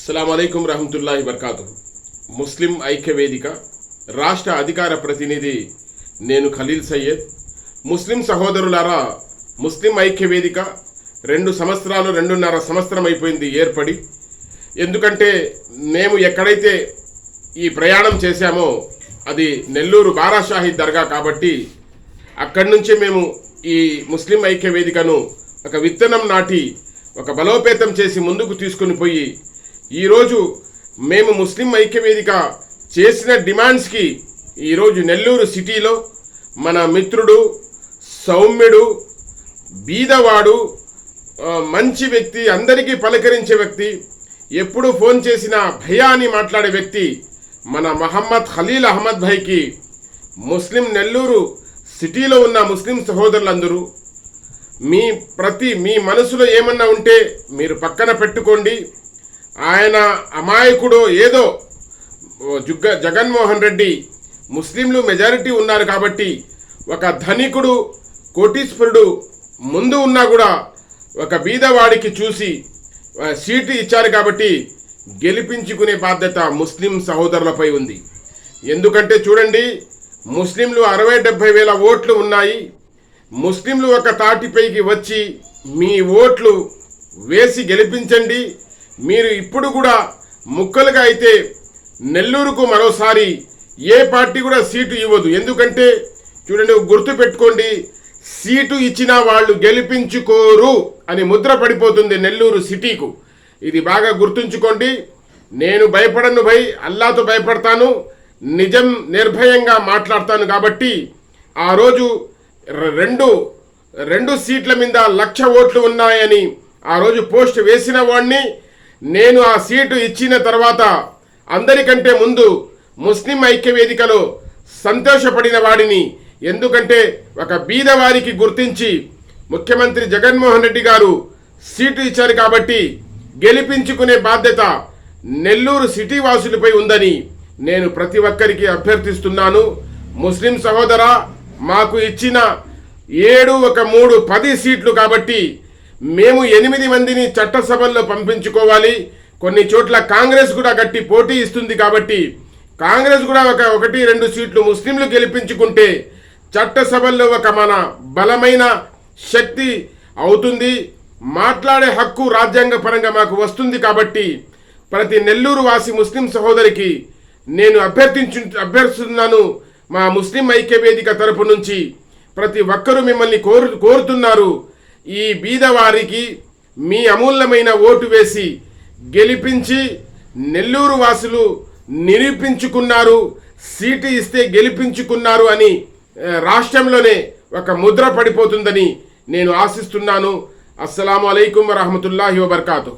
అస్సలం అయికం రహమతుల్లాహి వర్కాతు ముస్లిం ఐక్య వేదిక రాష్ట్ర అధికార ప్రతినిధి నేను ఖలీల్ సయ్యద్. ముస్లిం సహోదరులారా ముస్లిం ఐక్య వేదిక రెండు సంవత్సరాలు రెండున్నర సంవత్సరం అయిపోయింది ఏర్పడి. ఎందుకంటే మేము ఎక్కడైతే ఈ ప్రయాణం చేశామో అది నెల్లూరు బారాషాహి దర్గా కాబట్టి అక్కడి నుంచే మేము ఈ ముస్లిం ఐక్య వేదికను ఒక విత్తనం నాటి ఒక బలోపేతం చేసి ముందుకు తీసుకుని పోయి ఈరోజు మేము ముస్లిం ఐక్య వేదిక చేసిన డిమాండ్స్కి ఈరోజు నెల్లూరు సిటీలో మన మిత్రుడు సౌమ్యుడు బీదవాడు మంచి వ్యక్తి అందరికీ పలకరించే వ్యక్తి ఎప్పుడు ఫోన్ చేసినా భయా అని మాట్లాడే వ్యక్తి మన మహమ్మద్ ఖలీల్ అహ్మద్ భాయ్కి ముస్లిం నెల్లూరు సిటీలో ఉన్న ముస్లిం సహోదరులందరూ మీ ప్రతి మీ మనసులో ఏమన్నా ఉంటే మీరు పక్కన పెట్టుకోండి. ఆయన అమాయకుడు ఏదో జుగ్గ జగన్మోహన్ రెడ్డి ముస్లింలు మెజారిటీ ఉన్నారు కాబట్టి ఒక ధనికుడు కోటీశ్వరుడు ముందు ఉన్నా కూడా ఒక బీదవాడికి చూసి సీటు ఇచ్చారు కాబట్టి గెలిపించుకునే బాధ్యత ముస్లిం సహోదరులపై ఉంది. ఎందుకంటే చూడండి ముస్లింలు అరవై డెబ్భై వేల ఓట్లు ఉన్నాయి. ముస్లింలు ఒక తాటిపైకి వచ్చి మీ ఓట్లు వేసి గెలిపించండి. మీరు ఇప్పుడు కూడా ముక్కలుగా అయితే నెల్లూరుకు మరోసారి ఏ పార్టీ కూడా సీటు ఇవ్వదు. ఎందుకంటే చూడండి గుర్తు పెట్టుకోండి. సీటు ఇచ్చిన వాళ్ళు గెలిపించుకోరు అని ముద్ర పడిపోతుంది నెల్లూరు సిటీకు. ఇది బాగా గుర్తుంచుకోండి. నేను భయపడను భయ్ అల్లాతో భయపడతాను. నిజం నిర్భయంగా మాట్లాడతాను కాబట్టి ఆ రోజు రెండు రెండు సీట్ల మీద లక్ష ఓట్లు ఉన్నాయని ఆ రోజు పోస్ట్ వేసిన వాడిని నేను ఆ సీటు ఇచ్చిన తర్వాత అందరికంటే ముందు ముస్లిం ఐక్య వేదికలో సంతోషపడిన వాడిని. ఎందుకంటే ఒక బీదవారికి గుర్తించి ముఖ్యమంత్రి జగన్మోహన్ రెడ్డి గారు సీటు ఇచ్చారు కాబట్టి గెలిపించుకునే బాధ్యత నెల్లూరు సిటీ వాసులపై ఉందని నేను ప్రతి ఒక్కరికి అభ్యర్థిస్తున్నాను. ముస్లిం సహోదర మాకు ఇచ్చిన ఏడు ఒక మూడు పది సీట్లు కాబట్టి మేము ఎనిమిది మందిని చట్టసభల్లో పంపించుకోవాలి. కొన్ని చోట్ల కాంగ్రెస్ కూడా గట్టి పోటీ ఇస్తుంది కాబట్టి కాంగ్రెస్ కూడా ఒక ఒకటి రెండు సీట్లు ముస్లింలు గెలిపించుకుంటే చట్టసభల్లో ఒక మన బలమైన శక్తి అవుతుంది. మాట్లాడే హక్కు రాజ్యాంగ పరంగా మాకు వస్తుంది కాబట్టి ప్రతి నెల్లూరు వాసి ముస్లిం సహోదరికి నేను అభ్యర్థించు అభ్యర్థిస్తున్నాను. మా ముస్లిం ఐక్య వేదిక తరపు నుంచి ప్రతి ఒక్కరూ మిమ్మల్ని కోరు కోరుతున్నారు. ఈ బీదవారికి మీ అమూల్యమైన ఓటు వేసి గెలిపించి నెల్లూరు వాసులు నిరూపించుకున్నారు సీటు ఇస్తే గెలిపించుకున్నారు అని రాష్ట్రంలోనే ఒక ముద్ర పడిపోతుందని నేను ఆశిస్తున్నాను. అస్సలాము అయికం వరహమతుల్లాహి వబర్కాతు